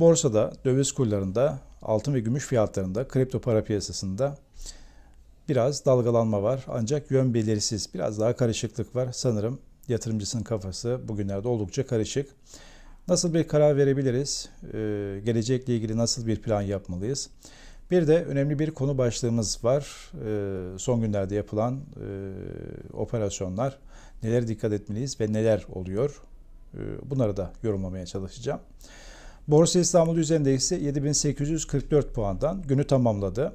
Borsada, döviz kurlarında, altın ve gümüş fiyatlarında, kripto para piyasasında biraz dalgalanma var. Ancak yön belirsiz, biraz daha karışıklık var. Sanırım yatırımcısının kafası bugünlerde oldukça karışık. Nasıl bir karar verebiliriz? Ee, gelecekle ilgili nasıl bir plan yapmalıyız? Bir de önemli bir konu başlığımız var. Ee, son günlerde yapılan e, operasyonlar. Nelere dikkat etmeliyiz ve neler oluyor? Ee, bunları da yorumlamaya çalışacağım. Borsa İstanbul Yüz Endeksi 7844 puandan günü tamamladı.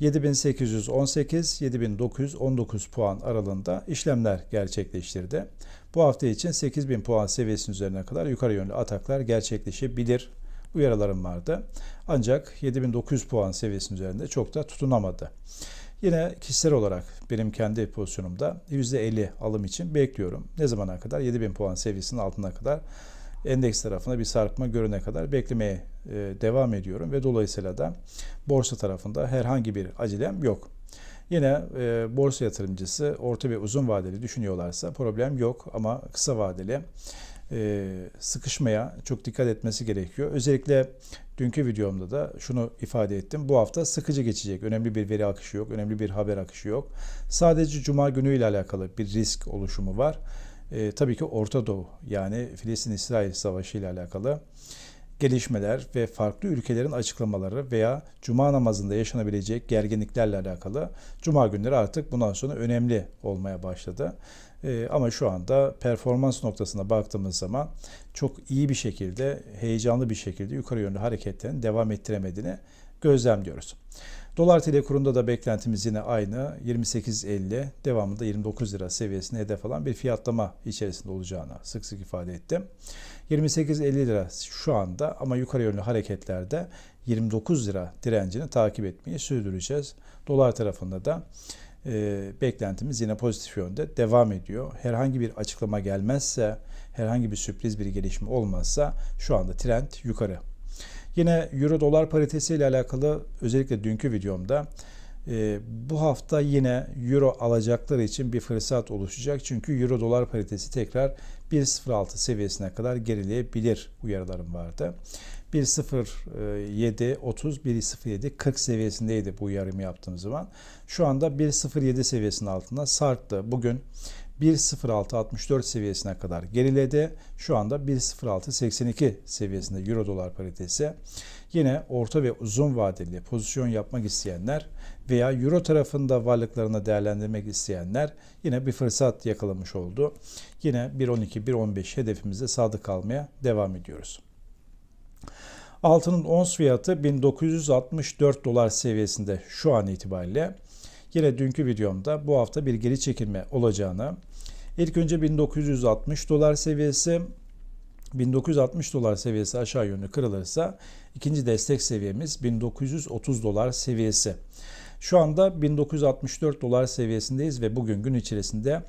7818-7919 puan aralığında işlemler gerçekleştirdi. Bu hafta için 8000 puan seviyesinin üzerine kadar yukarı yönlü ataklar gerçekleşebilir uyarılarım vardı. Ancak 7900 puan seviyesinin üzerinde çok da tutunamadı. Yine kişisel olarak benim kendi pozisyonumda %50 alım için bekliyorum. Ne zamana kadar? 7000 puan seviyesinin altına kadar endeks tarafında bir sarkma görene kadar beklemeye e, devam ediyorum ve dolayısıyla da borsa tarafında herhangi bir acelem yok. Yine e, borsa yatırımcısı orta ve uzun vadeli düşünüyorlarsa problem yok ama kısa vadeli e, sıkışmaya çok dikkat etmesi gerekiyor. Özellikle dünkü videomda da şunu ifade ettim. Bu hafta sıkıcı geçecek. Önemli bir veri akışı yok, önemli bir haber akışı yok. Sadece cuma günü ile alakalı bir risk oluşumu var. E, tabii ki Orta Doğu yani Filistin-İsrail savaşı ile alakalı gelişmeler ve farklı ülkelerin açıklamaları veya cuma namazında yaşanabilecek gerginliklerle alakalı cuma günleri artık bundan sonra önemli olmaya başladı. Ee, ama şu anda performans noktasına baktığımız zaman çok iyi bir şekilde, heyecanlı bir şekilde yukarı yönlü hareketlerin devam ettiremediğini gözlemliyoruz. Dolar TL kurunda da beklentimiz yine aynı 28.50 devamında 29 lira seviyesine hedef alan bir fiyatlama içerisinde olacağını sık sık ifade ettim. 28.50 lira şu anda ama yukarı yönlü hareketlerde 29 lira direncini takip etmeyi sürdüreceğiz. Dolar tarafında da e, beklentimiz yine pozitif yönde devam ediyor. Herhangi bir açıklama gelmezse, herhangi bir sürpriz bir gelişme olmazsa şu anda trend yukarı. Yine euro dolar paritesi ile alakalı özellikle dünkü videomda e, bu hafta yine euro alacakları için bir fırsat oluşacak. Çünkü euro dolar paritesi tekrar 1.06 seviyesine kadar gerileyebilir uyarılarım vardı. 1.07 30 1.07 40 seviyesindeydi bu uyarımı yaptığım zaman. Şu anda 1.07 seviyesinin altında sarktı. Bugün 1.0664 seviyesine kadar geriledi. Şu anda 1.0682 seviyesinde Euro dolar paritesi. Yine orta ve uzun vadeli pozisyon yapmak isteyenler veya Euro tarafında varlıklarını değerlendirmek isteyenler yine bir fırsat yakalamış oldu. Yine 1.12-1.15 hedefimize sadık kalmaya devam ediyoruz. Altının ons fiyatı 1964 dolar seviyesinde şu an itibariyle. Yine dünkü videomda bu hafta bir geri çekilme olacağını, ilk önce 1960 dolar seviyesi, 1960 dolar seviyesi aşağı yönlü kırılırsa ikinci destek seviyemiz 1930 dolar seviyesi. Şu anda 1964 dolar seviyesindeyiz ve bugün gün içerisinde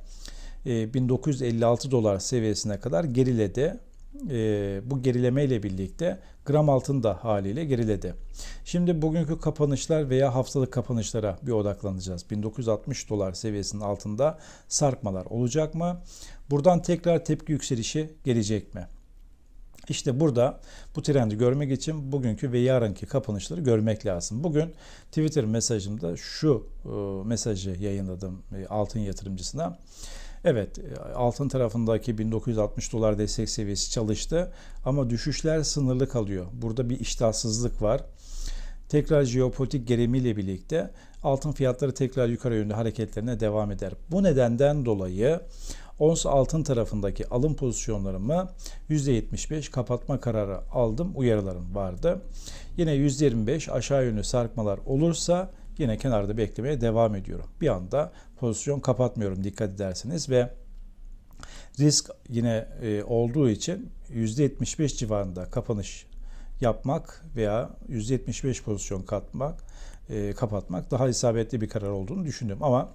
1956 dolar seviyesine kadar geriledi e, bu gerileme ile birlikte gram altın da haliyle geriledi. Şimdi bugünkü kapanışlar veya haftalık kapanışlara bir odaklanacağız. 1960 dolar seviyesinin altında sarkmalar olacak mı? Buradan tekrar tepki yükselişi gelecek mi? İşte burada bu trendi görmek için bugünkü ve yarınki kapanışları görmek lazım. Bugün Twitter mesajımda şu e, mesajı yayınladım e, altın yatırımcısına. Evet altın tarafındaki 1960 dolar destek seviyesi çalıştı ama düşüşler sınırlı kalıyor. Burada bir iştahsızlık var. Tekrar jeopolitik gerilimiyle birlikte altın fiyatları tekrar yukarı yönlü hareketlerine devam eder. Bu nedenden dolayı ons altın tarafındaki alım pozisyonlarımı %75 kapatma kararı aldım. Uyarılarım vardı. Yine %25 aşağı yönlü sarkmalar olursa yine kenarda beklemeye devam ediyorum. Bir anda pozisyon kapatmıyorum dikkat ederseniz ve risk yine e, olduğu için %75 civarında kapanış yapmak veya %75 pozisyon katmak e, kapatmak daha isabetli bir karar olduğunu düşündüm. Ama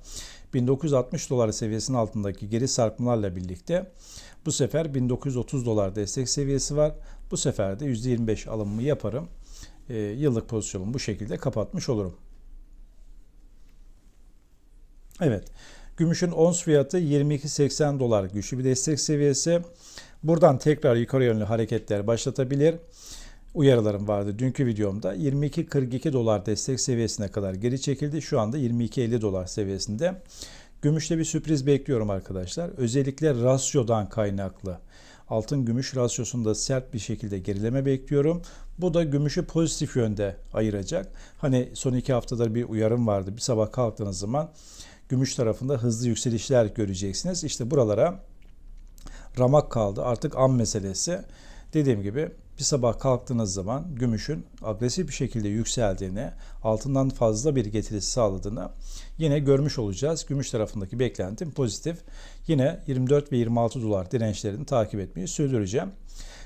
1960 dolar seviyesinin altındaki geri sarkmalarla birlikte bu sefer 1930 dolar destek seviyesi var. Bu sefer de %25 alımımı yaparım. E, yıllık pozisyonumu bu şekilde kapatmış olurum. Evet. Gümüşün ons fiyatı 22.80 dolar güçlü bir destek seviyesi. Buradan tekrar yukarı yönlü hareketler başlatabilir. uyarılarım vardı dünkü videomda. 22.42 dolar destek seviyesine kadar geri çekildi. Şu anda 22.50 dolar seviyesinde. Gümüşte bir sürpriz bekliyorum arkadaşlar. Özellikle rasyodan kaynaklı. Altın gümüş rasyosunda sert bir şekilde gerileme bekliyorum. Bu da gümüşü pozitif yönde ayıracak. Hani son iki haftadır bir uyarım vardı. Bir sabah kalktığınız zaman gümüş tarafında hızlı yükselişler göreceksiniz. İşte buralara ramak kaldı. Artık an meselesi. Dediğim gibi bir sabah kalktığınız zaman gümüşün agresif bir şekilde yükseldiğini, altından fazla bir getirisi sağladığını yine görmüş olacağız. Gümüş tarafındaki beklentim pozitif. Yine 24 ve 26 dolar dirençlerini takip etmeyi sürdüreceğim.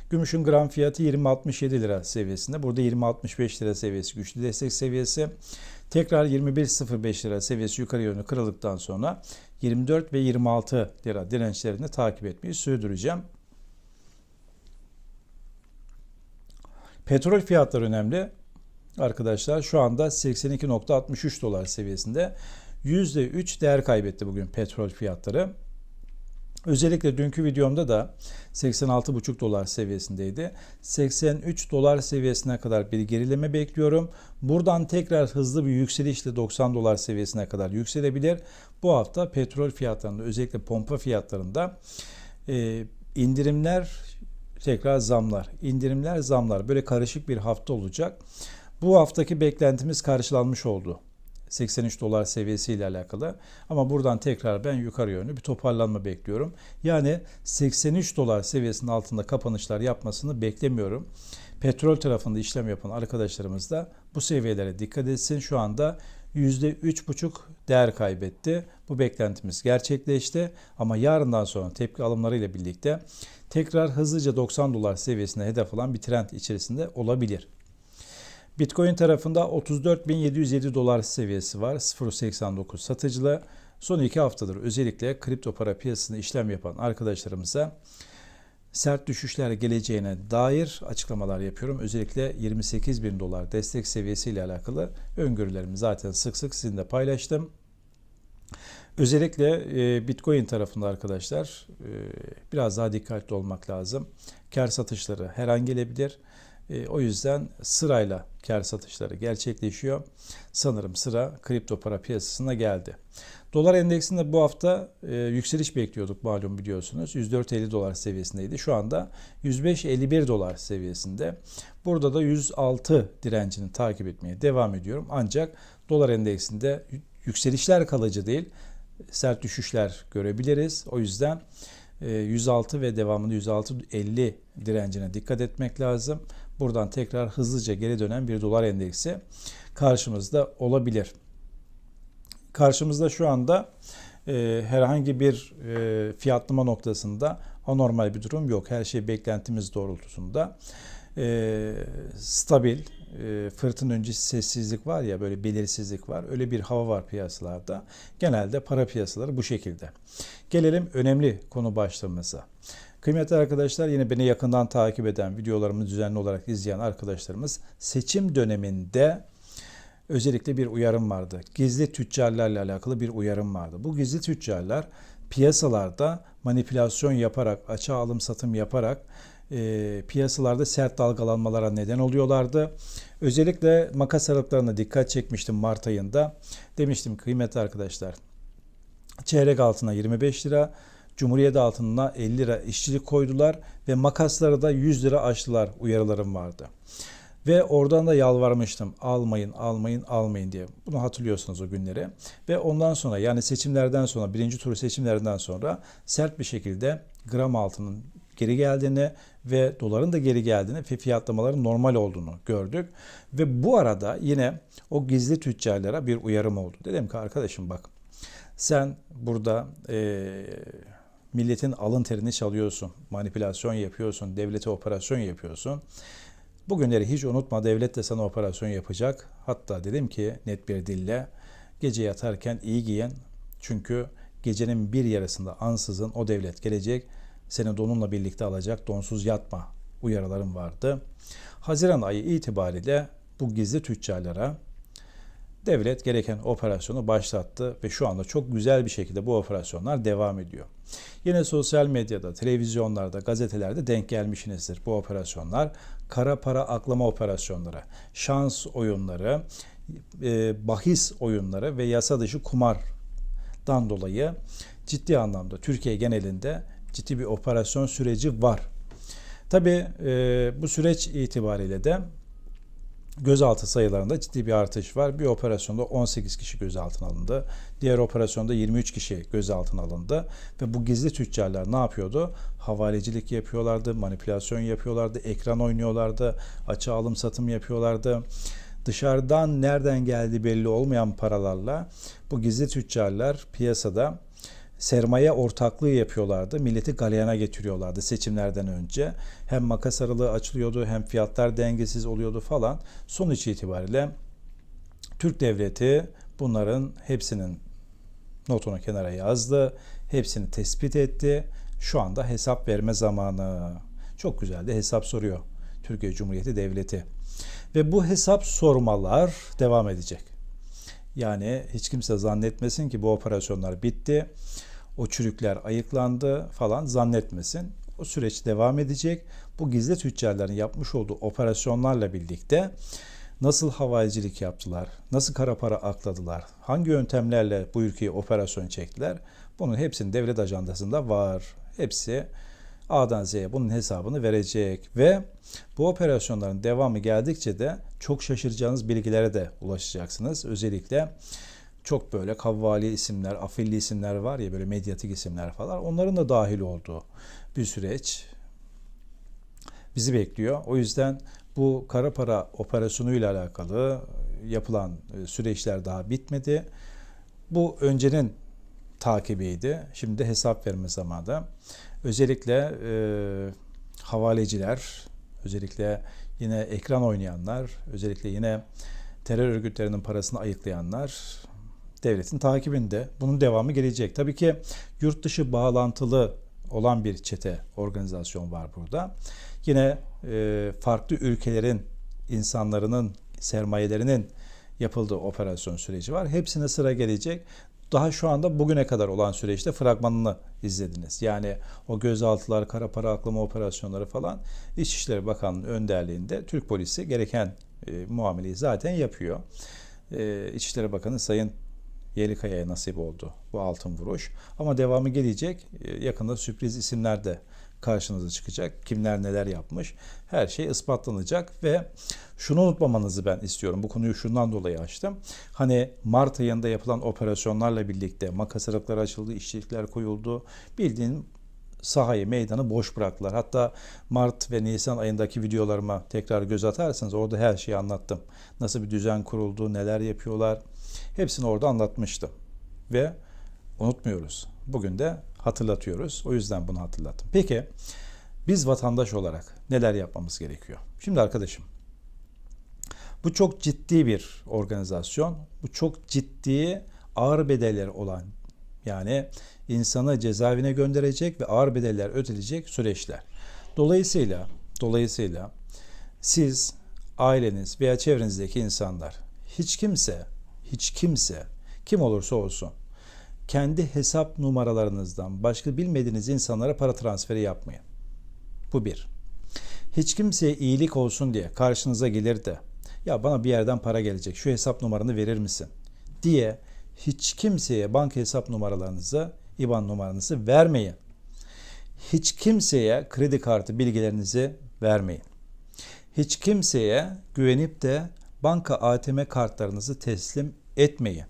Gümüşün gram fiyatı 20.67 lira seviyesinde. Burada 20.65 lira seviyesi güçlü destek seviyesi. Tekrar 21.05 lira seviyesi yukarı yönlü kırıldıktan sonra 24 ve 26 lira dirençlerini takip etmeyi sürdüreceğim. Petrol fiyatları önemli. Arkadaşlar şu anda 82.63 dolar seviyesinde %3 değer kaybetti bugün petrol fiyatları. Özellikle dünkü videomda da 86,5 dolar seviyesindeydi. 83 dolar seviyesine kadar bir gerileme bekliyorum. Buradan tekrar hızlı bir yükselişle 90 dolar seviyesine kadar yükselebilir. Bu hafta petrol fiyatlarında özellikle pompa fiyatlarında e, indirimler tekrar zamlar, indirimler zamlar böyle karışık bir hafta olacak. Bu haftaki beklentimiz karşılanmış oldu. 83 dolar seviyesiyle alakalı. Ama buradan tekrar ben yukarı yönlü bir toparlanma bekliyorum. Yani 83 dolar seviyesinin altında kapanışlar yapmasını beklemiyorum. Petrol tarafında işlem yapan arkadaşlarımız da bu seviyelere dikkat etsin. Şu anda %3,5 değer kaybetti. Bu beklentimiz gerçekleşti ama yarından sonra tepki alımlarıyla birlikte tekrar hızlıca 90 dolar seviyesine hedef alan bir trend içerisinde olabilir. Bitcoin tarafında 34.707 dolar seviyesi var. 0.89 satıcılı. Son iki haftadır özellikle kripto para piyasasında işlem yapan arkadaşlarımıza sert düşüşler geleceğine dair açıklamalar yapıyorum. Özellikle 28 bin dolar destek seviyesiyle alakalı öngörülerimi zaten sık sık sizinle paylaştım. Özellikle e, Bitcoin tarafında arkadaşlar e, biraz daha dikkatli olmak lazım. Kar satışları her an gelebilir. E, o yüzden sırayla kar satışları gerçekleşiyor. Sanırım sıra kripto para piyasasına geldi. Dolar endeksinde bu hafta e, yükseliş bekliyorduk malum biliyorsunuz. 104.50 dolar seviyesindeydi. Şu anda 105.51 dolar seviyesinde. Burada da 106 direncini takip etmeye devam ediyorum. Ancak dolar endeksinde yükselişler kalıcı değil. Sert düşüşler görebiliriz. O yüzden 106 e, ve devamında 106.50 direncine dikkat etmek lazım. Buradan tekrar hızlıca geri dönen bir dolar endeksi karşımızda olabilir. Karşımızda şu anda e, herhangi bir e, fiyatlama noktasında anormal bir durum yok. Her şey beklentimiz doğrultusunda. E, stabil, e, fırtın öncesi sessizlik var ya böyle belirsizlik var. Öyle bir hava var piyasalarda. Genelde para piyasaları bu şekilde. Gelelim önemli konu başlığımıza. Kıymetli arkadaşlar yine beni yakından takip eden, videolarımı düzenli olarak izleyen arkadaşlarımız seçim döneminde özellikle bir uyarım vardı. Gizli tüccarlarla alakalı bir uyarım vardı. Bu gizli tüccarlar piyasalarda manipülasyon yaparak, açığa alım satım yaparak e, piyasalarda sert dalgalanmalara neden oluyorlardı. Özellikle makas aralıklarına dikkat çekmiştim Mart ayında. Demiştim kıymetli arkadaşlar çeyrek altına 25 lira, Cumhuriyet altınına 50 lira işçilik koydular ve makasları da 100 lira açtılar uyarılarım vardı. Ve oradan da yalvarmıştım almayın almayın almayın diye. Bunu hatırlıyorsunuz o günleri. Ve ondan sonra yani seçimlerden sonra birinci tur seçimlerden sonra sert bir şekilde gram altının geri geldiğini ve doların da geri geldiğini ve fiyatlamaların normal olduğunu gördük. Ve bu arada yine o gizli tüccarlara bir uyarım oldu. Dedim ki arkadaşım bak sen burada e, milletin alın terini çalıyorsun, manipülasyon yapıyorsun, devlete operasyon yapıyorsun. Bugünleri hiç unutma devlet de sana operasyon yapacak. Hatta dedim ki net bir dille gece yatarken iyi giyen çünkü gecenin bir yarısında ansızın o devlet gelecek seni donunla birlikte alacak donsuz yatma uyarılarım vardı. Haziran ayı itibariyle bu gizli tüccarlara Devlet gereken operasyonu başlattı ve şu anda çok güzel bir şekilde bu operasyonlar devam ediyor. Yine sosyal medyada, televizyonlarda, gazetelerde denk gelmişsinizdir bu operasyonlar. Kara para aklama operasyonları, şans oyunları, e, bahis oyunları ve yasa dışı kumardan dolayı ciddi anlamda Türkiye genelinde ciddi bir operasyon süreci var. Tabi bu süreç itibariyle de gözaltı sayılarında ciddi bir artış var. Bir operasyonda 18 kişi gözaltına alındı. Diğer operasyonda 23 kişi gözaltına alındı. Ve bu gizli tüccarlar ne yapıyordu? Havalecilik yapıyorlardı, manipülasyon yapıyorlardı, ekran oynuyorlardı, açı alım satım yapıyorlardı. Dışarıdan nereden geldiği belli olmayan paralarla bu gizli tüccarlar piyasada sermaye ortaklığı yapıyorlardı. Milleti galeyana getiriyorlardı seçimlerden önce. Hem makas aralığı açılıyordu hem fiyatlar dengesiz oluyordu falan. Sonuç itibariyle Türk devleti bunların hepsinin notunu kenara yazdı. Hepsini tespit etti. Şu anda hesap verme zamanı. Çok güzel de hesap soruyor Türkiye Cumhuriyeti Devleti. Ve bu hesap sormalar devam edecek. Yani hiç kimse zannetmesin ki bu operasyonlar bitti. O çürükler ayıklandı falan zannetmesin. O süreç devam edecek. Bu gizli tüccarların yapmış olduğu operasyonlarla birlikte nasıl havayicilik yaptılar, nasıl kara para akladılar, hangi yöntemlerle bu ülkeye operasyon çektiler bunun hepsinin devlet ajandasında var. Hepsi A'dan Z'ye bunun hesabını verecek ve bu operasyonların devamı geldikçe de çok şaşıracağınız bilgilere de ulaşacaksınız. Özellikle çok böyle kavvali isimler, afilli isimler var ya böyle medyatik isimler falan onların da dahil olduğu bir süreç bizi bekliyor. O yüzden bu kara para operasyonuyla alakalı yapılan e, süreçler daha bitmedi. Bu öncenin takibiydi. Şimdi de hesap verme zamanı. Özellikle e, havaleciler, özellikle yine ekran oynayanlar, özellikle yine terör örgütlerinin parasını ayıklayanlar devletin takibinde. Bunun devamı gelecek. Tabii ki yurt dışı bağlantılı olan bir çete organizasyon var burada. Yine e, farklı ülkelerin insanlarının sermayelerinin yapıldığı operasyon süreci var. Hepsine sıra gelecek. Daha şu anda bugüne kadar olan süreçte fragmanını izlediniz. Yani o gözaltılar, kara para aklama operasyonları falan İçişleri Bakanlığı önderliğinde Türk polisi gereken e, muameleyi zaten yapıyor. E, İçişleri Bakanı Sayın Yelikaya'ya nasip oldu bu altın vuruş. Ama devamı gelecek. E, yakında sürpriz isimler de karşınıza çıkacak. Kimler neler yapmış. Her şey ispatlanacak ve şunu unutmamanızı ben istiyorum. Bu konuyu şundan dolayı açtım. Hani Mart ayında yapılan operasyonlarla birlikte makas aralıkları açıldı, işçilikler koyuldu. Bildiğin sahayı, meydanı boş bıraktılar. Hatta Mart ve Nisan ayındaki videolarıma tekrar göz atarsanız orada her şeyi anlattım. Nasıl bir düzen kuruldu, neler yapıyorlar. Hepsini orada anlatmıştım. Ve unutmuyoruz. Bugün de hatırlatıyoruz. O yüzden bunu hatırlattım. Peki biz vatandaş olarak neler yapmamız gerekiyor? Şimdi arkadaşım bu çok ciddi bir organizasyon. Bu çok ciddi ağır bedeller olan yani insanı cezaevine gönderecek ve ağır bedeller ödeyecek süreçler. Dolayısıyla dolayısıyla siz aileniz veya çevrenizdeki insanlar hiç kimse hiç kimse kim olursa olsun kendi hesap numaralarınızdan başka bilmediğiniz insanlara para transferi yapmayın. Bu bir. Hiç kimseye iyilik olsun diye karşınıza gelir de ya bana bir yerden para gelecek şu hesap numaranı verir misin diye hiç kimseye banka hesap numaralarınızı, IBAN numaranızı vermeyin. Hiç kimseye kredi kartı bilgilerinizi vermeyin. Hiç kimseye güvenip de banka ATM kartlarınızı teslim etmeyin.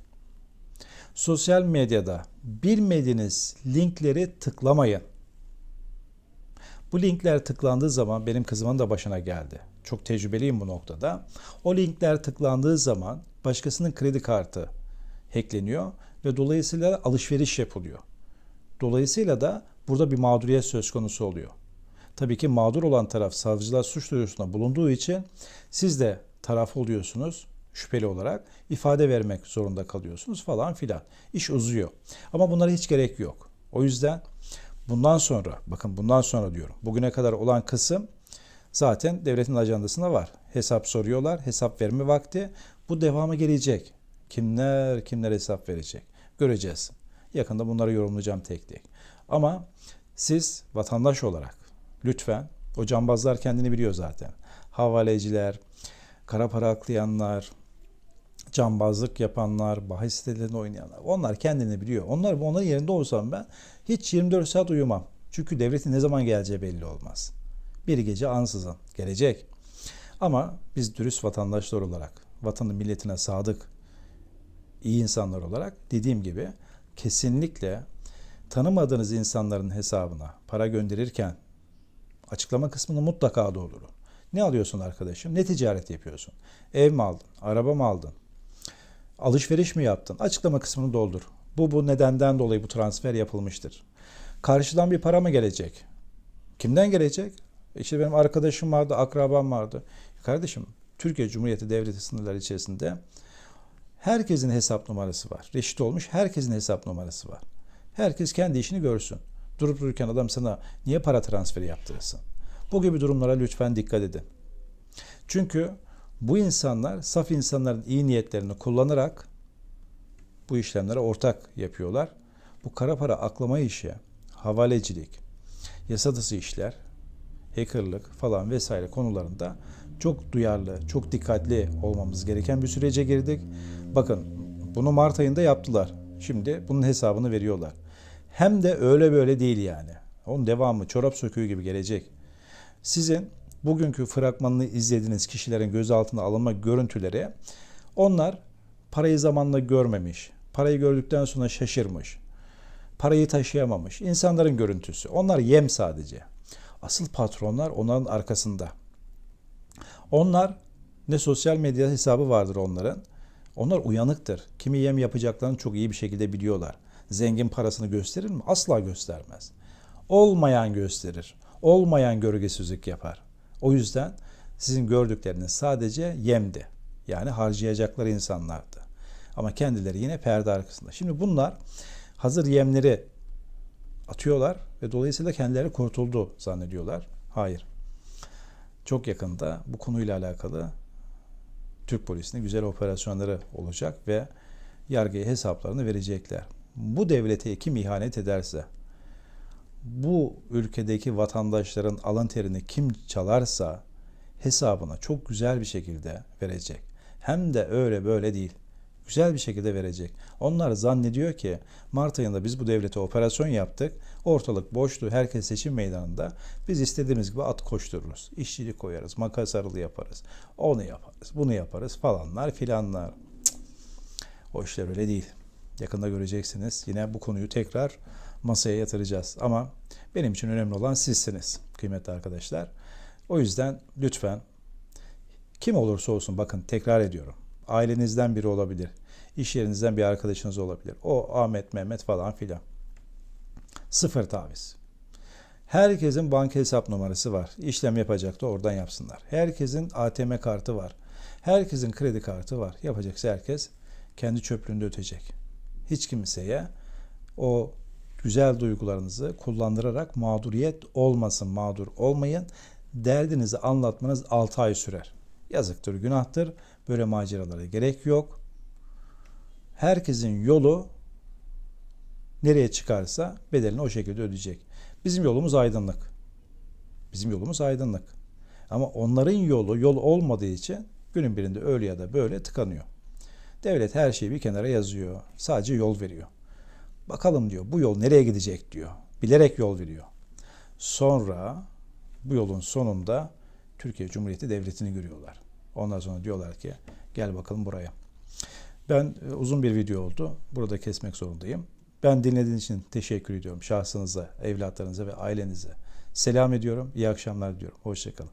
Sosyal medyada bilmediğiniz linkleri tıklamayın. Bu linkler tıklandığı zaman benim kızımın da başına geldi. Çok tecrübeliyim bu noktada. O linkler tıklandığı zaman başkasının kredi kartı hackleniyor ve dolayısıyla alışveriş yapılıyor. Dolayısıyla da burada bir mağduriyet söz konusu oluyor. Tabii ki mağdur olan taraf savcılar suç duyurusunda bulunduğu için siz de taraf oluyorsunuz şüpheli olarak ifade vermek zorunda kalıyorsunuz falan filan. İş uzuyor. Ama bunlara hiç gerek yok. O yüzden bundan sonra bakın bundan sonra diyorum. Bugüne kadar olan kısım zaten devletin ajandasında var. Hesap soruyorlar. Hesap verme vakti. Bu devamı gelecek. Kimler kimler hesap verecek? Göreceğiz. Yakında bunları yorumlayacağım tek tek. Ama siz vatandaş olarak lütfen o cambazlar kendini biliyor zaten. Havaleciler, kara para aklayanlar, cambazlık yapanlar, bahis sitelerinde oynayanlar. Onlar kendini biliyor. Onlar onların yerinde olsam ben hiç 24 saat uyumam. Çünkü devletin ne zaman geleceği belli olmaz. Bir gece ansızın gelecek. Ama biz dürüst vatandaşlar olarak, vatanı milletine sadık, iyi insanlar olarak dediğim gibi kesinlikle tanımadığınız insanların hesabına para gönderirken açıklama kısmını mutlaka doldurun. Ne alıyorsun arkadaşım? Ne ticaret yapıyorsun? Ev mi aldın? Araba mı aldın? Alışveriş mi yaptın? Açıklama kısmını doldur. Bu bu nedenden dolayı bu transfer yapılmıştır. Karşıdan bir para mı gelecek? Kimden gelecek? İşte benim arkadaşım vardı, akrabam vardı. Kardeşim, Türkiye Cumhuriyeti Devleti sınırları içerisinde herkesin hesap numarası var. Reşit olmuş herkesin hesap numarası var. Herkes kendi işini görsün. Durup dururken adam sana niye para transferi yaptırırsın? Bu gibi durumlara lütfen dikkat edin. Çünkü bu insanlar saf insanların iyi niyetlerini kullanarak bu işlemlere ortak yapıyorlar. Bu kara para aklama işi, havalecilik, yasa dışı işler, hackerlık falan vesaire konularında çok duyarlı, çok dikkatli olmamız gereken bir sürece girdik. Bakın bunu Mart ayında yaptılar. Şimdi bunun hesabını veriyorlar. Hem de öyle böyle değil yani. Onun devamı çorap söküğü gibi gelecek. Sizin bugünkü fragmanını izlediğiniz kişilerin gözaltına alınma görüntüleri onlar parayı zamanla görmemiş. Parayı gördükten sonra şaşırmış. Parayı taşıyamamış. İnsanların görüntüsü. Onlar yem sadece. Asıl patronlar onların arkasında. Onlar ne sosyal medya hesabı vardır onların. Onlar uyanıktır. Kimi yem yapacaklarını çok iyi bir şekilde biliyorlar. Zengin parasını gösterir mi? Asla göstermez. Olmayan gösterir. Olmayan gölgesizlik yapar. O yüzden sizin gördükleriniz sadece yemdi. Yani harcayacakları insanlardı. Ama kendileri yine perde arkasında. Şimdi bunlar hazır yemleri atıyorlar ve dolayısıyla kendileri kurtuldu zannediyorlar. Hayır. Çok yakında bu konuyla alakalı Türk polisine güzel operasyonları olacak ve yargıya hesaplarını verecekler. Bu devlete kim ihanet ederse, bu ülkedeki vatandaşların alın terini kim çalarsa hesabına çok güzel bir şekilde verecek. Hem de öyle böyle değil. Güzel bir şekilde verecek. Onlar zannediyor ki Mart ayında biz bu devlete operasyon yaptık. Ortalık boştu. Herkes seçim meydanında. Biz istediğimiz gibi at koştururuz. İşçilik koyarız. Makas arılı yaparız. Onu yaparız. Bunu yaparız falanlar filanlar. Cık. O işler öyle değil. Yakında göreceksiniz. Yine bu konuyu tekrar masaya yatıracağız. Ama benim için önemli olan sizsiniz kıymetli arkadaşlar. O yüzden lütfen kim olursa olsun bakın tekrar ediyorum. Ailenizden biri olabilir. iş yerinizden bir arkadaşınız olabilir. O Ahmet, Mehmet falan filan. Sıfır taviz. Herkesin banka hesap numarası var. İşlem yapacak da oradan yapsınlar. Herkesin ATM kartı var. Herkesin kredi kartı var. Yapacaksa herkes kendi çöplüğünde ötecek. Hiç kimseye o güzel duygularınızı kullandırarak mağduriyet olmasın, mağdur olmayın. Derdinizi anlatmanız 6 ay sürer. Yazıktır, günahtır. Böyle maceralara gerek yok. Herkesin yolu nereye çıkarsa bedelini o şekilde ödeyecek. Bizim yolumuz aydınlık. Bizim yolumuz aydınlık. Ama onların yolu yol olmadığı için günün birinde öyle ya da böyle tıkanıyor. Devlet her şeyi bir kenara yazıyor. Sadece yol veriyor. Bakalım diyor bu yol nereye gidecek diyor. Bilerek yol veriyor. Sonra bu yolun sonunda Türkiye Cumhuriyeti Devleti'ni görüyorlar. Ondan sonra diyorlar ki gel bakalım buraya. Ben e, uzun bir video oldu. Burada kesmek zorundayım. Ben dinlediğiniz için teşekkür ediyorum. Şahsınıza, evlatlarınıza ve ailenize. Selam ediyorum. İyi akşamlar diliyorum. Hoşçakalın.